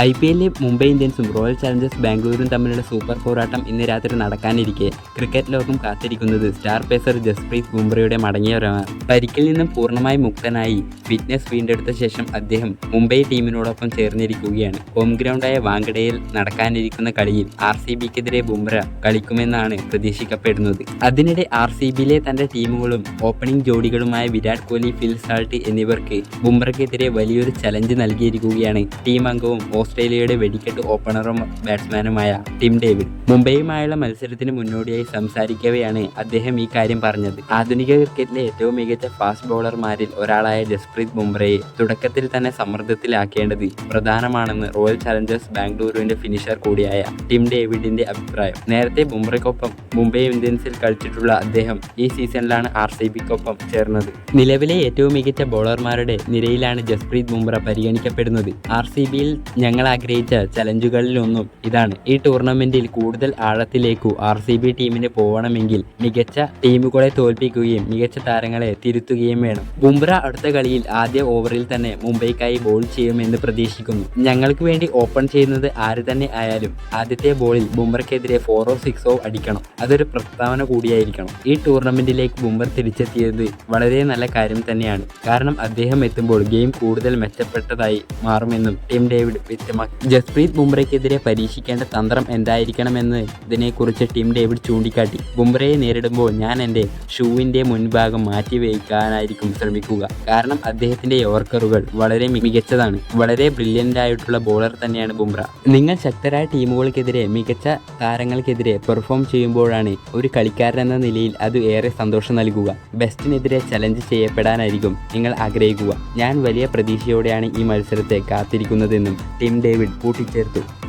I P എല്ലിൽ മുംബൈ ഇന്ത്യൻസും royal Challengers ബാംഗ്ലൂരും തമ്മിലുള്ള സൂപ്പർ പോരാട്ടം ഇന്ന് രാത്രി നടക്കാനിരിക്കെ. ക്രിക്കറ്റ് ലോകം കാത്തിരിക്കുന്നത് സ്റ്റാർ പേസർ ജസ്പ്രീത് ബുംറയുടെ മടങ്ങിയവരാണ്. പരിക്കിൽ നിന്നും പൂർണമായി മുക്തനായി ഫിറ്റ്നസ് വീണ്ടെടുത്ത ശേഷം അദ്ദേഹം മുംബൈ ടീമിനോടൊപ്പം ചേർന്നിരിക്കുകയാണ്. ഹോം ഗ്രൗണ്ടായ വാങ്കടയിൽ നടക്കാനിരിക്കുന്ന കളിയിൽ ആർ സി ബിക്കെതിരെ ബുംറ കളിക്കുമെന്നാണ് പ്രതീക്ഷിക്കപ്പെടുന്നത്. അതിനിടെ ആർ സി ബിയിലെ തന്റെ ടീമുകളും ഓപ്പണിംഗ് ജോഡികളുമായ വിരാട് കോഹ്ലി ഫിൽ സാൾട്ട് എന്നിവർക്ക് ബുംറയ്ക്കെതിരെ വലിയൊരു ചലഞ്ച് നൽകിയിരിക്കുകയാണ്. ടീം അംഗവും ഓസ്ട്രേലിയയുടെ വെടിക്കെട്ട് ഓപ്പണറും ബാറ്റ്സ്മാനുമായ ടിം ഡേവിഡ്. മുംബൈയുമായുള്ള മത്സരത്തിന് മുന്നോടിയായി സംസാരിക്കവെയാണ് അദ്ദേഹം ഈ കാര്യം പറഞ്ഞത്. ആധുനിക ക്രിക്കറ്റിലെ ഏറ്റവും മികച്ച ഫാസ്റ്റ് ബൗളർമാരിൽ ഒരാളായ ജസ്പ്രീത് ബുംറയെ തുടക്കത്തിൽ തന്നെ സമ്മർദ്ദത്തിലാക്കേണ്ടത് പ്രധാനമാണെന്ന് റോയൽ ചലഞ്ചേഴ്സ് ബാംഗ്ലൂരുവിന്റെ ഫിനിഷർ കൂടിയായ ടിം ഡേവിഡിന്റെ അഭിപ്രായം. നേരത്തെ ബുംറയ്ക്കൊപ്പം മുംബൈ ഇന്ത്യൻസിൽ കളിച്ചിട്ടുള്ള അദ്ദേഹം ഈ സീസണിലാണ് ആർ സി ബിക്കൊപ്പം ചേർന്നത്. നിലവിലെ ഏറ്റവും മികച്ച ബൗളർമാരുടെ നിരയിലാണ് ജസ്പ്രീത് ബുംറ പരിഗണിക്കപ്പെടുന്നത്. ആർ സി ബിയിൽ ഞങ്ങൾ ആഗ്രഹിച്ച ചലഞ്ചുകളിലൊന്നും ഇതാണ്. ഈ ടൂർണമെന്റിൽ കൂടുതൽ ആഴത്തിലേക്കു ആർ സി ബി ടീമിന് പോകണമെങ്കിൽ മികച്ച ടീമുകളെ തോൽപ്പിക്കുകയും മികച്ച താരങ്ങളെ തിരുത്തുകയും വേണം. ബുംറ അടുത്ത കളിയിൽ ആദ്യ ഓവറിൽ തന്നെ മുംബൈക്കായി ബോൾ ചെയ്യുമെന്ന് പ്രതീക്ഷിക്കുന്നു. ഞങ്ങൾക്ക് വേണ്ടി ഓപ്പൺ ചെയ്യുന്നത് ആര് തന്നെ ആയാലും ആദ്യത്തെ ബോളിൽ ബുംറയ്ക്കെതിരെ ഫോറോ സിക്സോ അടിക്കണം. അതൊരു പ്രസ്താവന കൂടിയായിരിക്കണം. ഈ ടൂർണമെന്റിലേക്ക് ബുംറ തിരിച്ചെത്തിയത് വളരെ നല്ല കാര്യം തന്നെയാണ്. കാരണം അദ്ദേഹം എത്തുമ്പോൾ ഗെയിം കൂടുതൽ മെച്ചപ്പെട്ടതായി മാറുമെന്നും ടീം ഡേവിഡ് വ്യക്തമാക്കി ജസ്പ്രീത് ബുംറയ്ക്കെതിരെ പരീക്ഷിക്കേണ്ട തന്ത്രം എന്തായിരിക്കണമെന്ന് ഇതിനെക്കുറിച്ച് ടീം ഡേവിഡ് ചൂണ്ടിക്കാട്ടി. ബുംറയെ നേരിടുമ്പോൾ ഞാൻ എന്റെ ഷൂവിന്റെ മുൻഭാഗം മാറ്റി വയ്ക്കാനായിരിക്കും ശ്രമിക്കുക. കാരണം അദ്ദേഹത്തിന്റെ യോർക്കറുകൾ വളരെ മികച്ചതാണ്. വളരെ ബ്രില്യന്റ് ആയിട്ടുള്ള ബോളർ തന്നെയാണ് ബുംറ. നിങ്ങൾ ശക്തരായ ടീമുകൾക്കെതിരെ മികച്ച താരങ്ങൾക്കെതിരെ പെർഫോം ചെയ്യുമ്പോഴാണ് ഒരു കളിക്കാരൻ എന്ന നിലയിൽ അത് ഏറെ സന്തോഷം നൽകുക. ബെസ്റ്റിനെതിരെ ചലഞ്ച് ചെയ്യപ്പെടാനായിരിക്കും നിങ്ങൾ ആഗ്രഹിക്കുക. ഞാൻ വലിയ പ്രതീക്ഷയോടെയാണ് ഈ മത്സരത്തെ കാത്തിരിക്കുന്നതെന്നും ടിം ഡേവിഡ് കൂട്ടിച്ചേർത്തു.